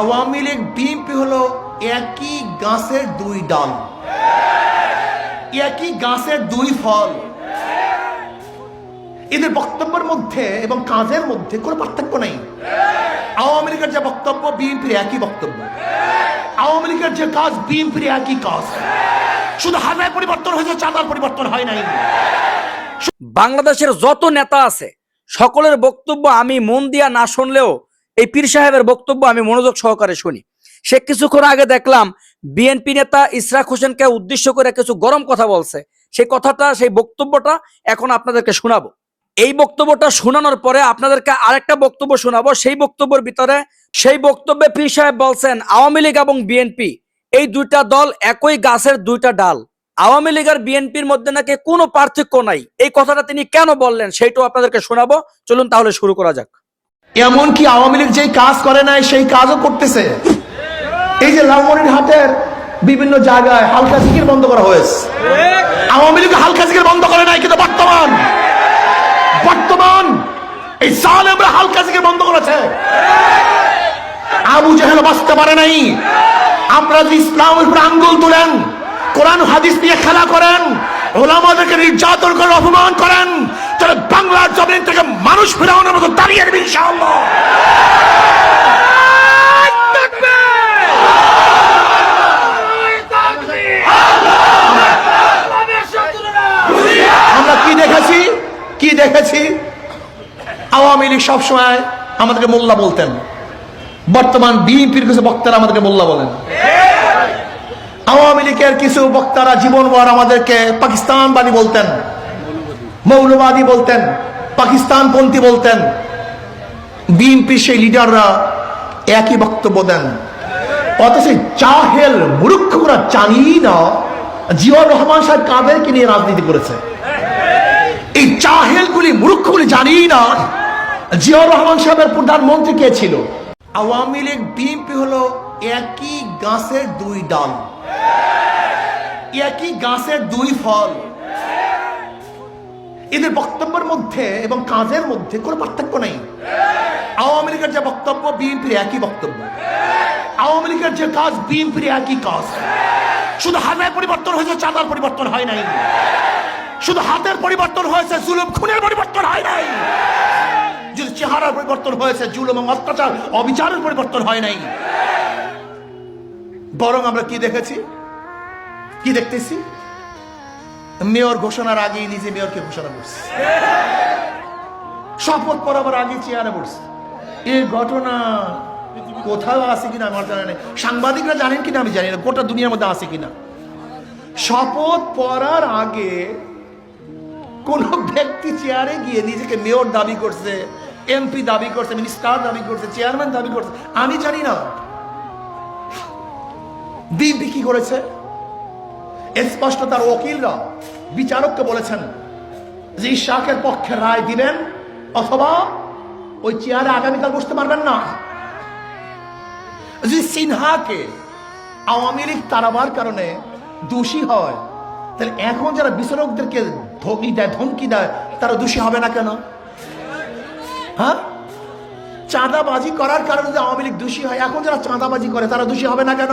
Awami League, BNP হলো একই গাছের দুই ডাল। একই গাছের দুই ফল। এদের বক্তব্যের মধ্যে এবং কাজের মধ্যে কোনো পার্থক্য নেই। আওয়ামী লীগের যে বক্তব্য, বিএনপির একই বক্তব্য। আওয়ামী লীগের যে কাজ, বিএনপির একই কাজ। শুধু হাজার পরিবর্তন হয়েছে, চাঁদার পরিবর্তন হয় নাই। বাংলাদেশের যত নেতা আছে, সকলের বক্তব্য আমি মন দিয়া না শুনলেও এই পীর সাহেবের বক্তব্য আমি মনোযোগ সহকারে শুনি। সে কিছুক্ষণ আগে দেখলাম বিএনপি নেতা ইসরাক হোসেনকে উদ্দেশ্য করে কিছু গরম কথা বলছে। সেই কথাটা, সেই বক্তব্যটা এখন আপনাদেরকে শোনাবো। এই বক্তব্যটা শোনানোর পরে আপনাদেরকে আরেকটা বক্তব্য শোনাবো। সেই বক্তব্যের ভিতরে, সেই বক্তব্যে পীর সাহেব বলছেন, আওয়ামী লীগ এবং বিএনপি, এই দুইটা দল একই গাছের দুইটা ডাল। আওয়ামী লীগ আর বিএনপির মধ্যে নাকি কোনো পার্থক্য নাই। এই কথাটা তিনি কেন বললেন, সেইটাও আপনাদেরকে শোনাবো। চলুন তাহলে শুরু করা যাক। এমনকি আওয়ামী লীগ যেই কাজ করে নাই, সেই কাজও করতেছে। এই যে লালমনির হাটের বিভিন্ন জায়গায় হালকা জিকির বন্ধ করা হয়েছে। আওয়ামী লীগ হালকা জিকির বন্ধ করে নাই, কিন্তু বর্তমান বর্তমান এই সালেমরা হালকা জিকির বন্ধ করেছে। আবু জাহেল বাঁচতে পারে নাই। আমরা যদি ইসলামের উপর আঙ্গুল তুলেন, কোরআন হাদিস নিয়ে খেলা করেন ওলামাদেরকে নির্যাতন করে, অপমান করেন, তাহলে বাংলার জমিন থেকে মানুষ ফেরানোর মতো দাঁড়িয়ে ইনশাআল্লাহ। আমরা কি দেখেছি? কি দেখেছি? আওয়ামী লীগ সবসময় আমাদেরকে মোল্লা বলতেন। বর্তমান বিএনপির কিছু বক্তারা আমাদেরকে মোল্লা বলেন। আওয়ামী লীগের কিছু বক্তারা জীবনভর আমাদেরকে পাকিস্তানবাদী বলতেন, মৌলবাদী বলতেন, পাকিস্তানপন্থী বলতেন। বিএনপির সেই লিডাররা একই বক্তব্য দেন। অথচ চাহেল মূর্খরা জানি না জিয়াউর রহমান সাহেব কাদেরকে নিয়ে রাজনীতি করেছে। এই চাহেলগুলি, মূর্খগুলি জানি না জিয়াউর রহমান সাহেবের প্রধানমন্ত্রী কে ছিল? আওয়ামী লীগ বিএনপি হলো একই গাছের দুই ডাল। একই গাছের দুই ফল। এদের বক্তব্যের মধ্যে এবং কাজের মধ্যে কোনো পার্থক্য নেই। আওয়ামী লীগের যে বক্তব্য, বিএনপির একই বক্তব্য। আওয়ামী লীগের যে কাজ, বিএনপির একই কাজ। শুধু হাতের পরিবর্তন হয়েছে, চাঁদার পরিবর্তন হয় নাই। শুধু হাতের পরিবর্তন হয়েছে, জুলুম, খুনের পরিবর্তন হয় নাই। যদি চেহারার পরিবর্তন হয়েছে, জুলুম এবং অত্যাচার, অবিচারের পরিবর্তন হয় নাই। বরং আমরা কি দেখেছি? কি দেখতেছি? মেয়র ঘোষণার আগেই নিজে মেয়রকে ঘোষণা করছে। শপথ পড়াবার আগে চেয়ারে বসছে। এই ঘটনা কোথাও আছে কিনা আমার জানা নেই। সাংবাদিকরা জানেন কিনা আমি জানি না। গোটা দুনিয়ার মধ্যে আছে কিনা? শপথ পড়ার আগে কোন ব্যক্তি চেয়ারে গিয়ে নিজেকে মেয়র দাবি করছে, এমপি দাবি করছে, মিনিস্টার দাবি করছে, চেয়ারম্যান দাবি করছে। আমি জানি না। বিএনপি কি করেছে। স্পষ্ট তার ওকিলরা বিচারককে বলেছেন যে ইশাকের পক্ষে রায় দিবেন অথবা ওই চেয়ারে আগামীকাল বসতে পারবেন না। যদি সিনহাকে আওয়ামী লীগ তারাবার কারণে দোষী হয়, তাহলে এখন যারা বিচারকদেরকে ধমকি দেয় ধমকি দেয়, তারা দোষী হবে না কেন? হ্যাঁ? চাঁদাবাজি করার কারণে যদি আওয়ামী লীগ দোষী হয়, এখন যারা চাঁদাবাজি করে, তারা দোষী হবে না কেন?